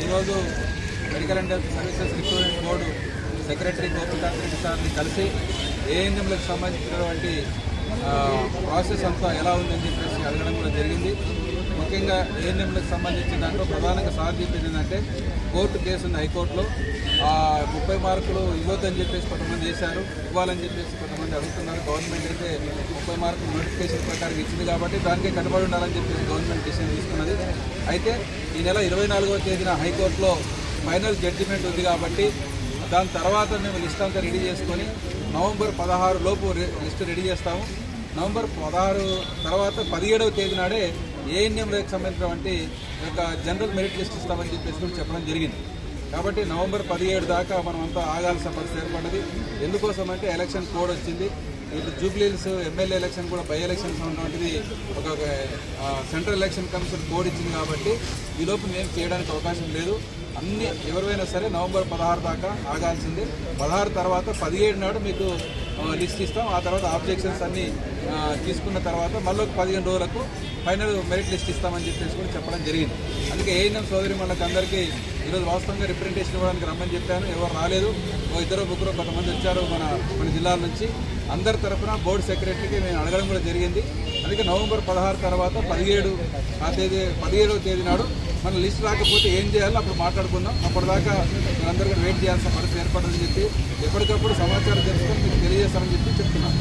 ఈరోజు medical and health services recruitment board secretary Gopikanth Reddy సార్ని కలిసి ఏఎన్ఎంలకు సంబంధించినటువంటి ఆ, ప్రాసెస్ అంతా ఎలా ఉందని చెప్పేసి అడగడం కూడా జరిగింది. ముఖ్యంగా ఏఎన్ఎంలకు సంబంధించిన దాంట్లో ప్రధానంగా సార్ చెప్పింది ఏంటంటే కోర్టు కేసు ఉంది హైకోర్టులో ముప్పై మార్కులు ఇవ్వద్దని చెప్పేసి కొంతమంది చేశారు ఇవ్వాలని చెప్పేసి కొంతమంది అడుగుతున్నారు. గవర్నమెంట్ అయితే ముప్పై మార్కులు నోటిఫికేషన్ ప్రకారం ఇచ్చింది కాబట్టి దానికే కట్టుబడి ఉండాలని చెప్పేసి గవర్నమెంట్ డిసిషన్ తీసుకున్నది. అయితే ఈ నెల ఇరవై నాలుగవ తేదీన హైకోర్టులో ఫైనల్ జడ్జిమెంట్ ఉంది కాబట్టి దాని తర్వాత మేము లిస్ట్ అంతా రెడీ చేసుకొని నవంబర్ పదహారు లోపు లిస్ట్ రెడీ చేస్తాము. నవంబర్ పదహారు తర్వాత పదిహేడవ తేదీ నాడే ఏఎన్ఎంలకు సంబంధించినటువంటి యొక్క జనరల్ మెరిట్ లిస్ట్ ఇస్తామని చెప్పేసి కూడా చెప్పడం జరిగింది. కాబట్టి నవంబర్ పదిహేడు దాకా మనం అంతా ఆగాల్సిన పరిస్థితి ఏర్పడ్డది. ఎందుకోసం అంటే ఎలక్షన్ కోడ్ వచ్చింది. ఇప్పుడు జూబ్లీహిల్స్ ఎమ్మెల్యే ఎలక్షన్ కూడా బై ఎలక్షన్స్ ఉన్నటువంటిది ఒక సెంట్రల్ ఎలక్షన్ కమిషన్ కోడ్ ఇచ్చింది కాబట్టి ఈ లోపు మేము చేయడానికి అవకాశం లేదు. అన్ని ఎవరైనా సరే నవంబర్ పదహారు దాకా ఆగాల్సిందే. పదహారు తర్వాత పదిహేడు నాడు మీకు లిస్ట్ ఇస్తాం. ఆ తర్వాత ఆబ్జెక్షన్స్ అన్నీ తీసుకున్న తర్వాత మళ్ళీ పదిహేను రోజులకు ఫైనల్ మెరిట్ లిస్ట్ ఇస్తామని చెప్పేసి కూడా చెప్పడం జరిగింది. అందుకే ఏఎన్ఎం సోదరి మనకు అందరికీ ఈరోజు వాస్తవంగా రిప్రజెంటేషన్ ఇవ్వడానికి రమ్మని చెప్పాను. ఎవరు రాలేదు. ఓ ఇద్దరు ముగ్గురు కొంతమంది వచ్చారు మన మన జిల్లాల నుంచి. అందరి తరఫున బోర్డు సెక్రటరీకి మేము అడగడం కూడా జరిగింది. అందుకే నవంబర్ పదహారు తర్వాత పదిహేడు ఆ తేదీ పదిహేడవ తేదీ నాడు మన లిస్ట్ రాకపోతే ఏం చేయాలో అప్పుడు మాట్లాడుకుందాం. అప్పటిదాకా మీరందరూ కూడా వెయిట్ చేయాల్సిన పరిస్థితి ఏర్పడదని చెప్పి ఎప్పటికప్పుడు సమాచారం తెలుసుకొని మీకు తెలియజేస్తామని చెప్పి చెప్తున్నాను.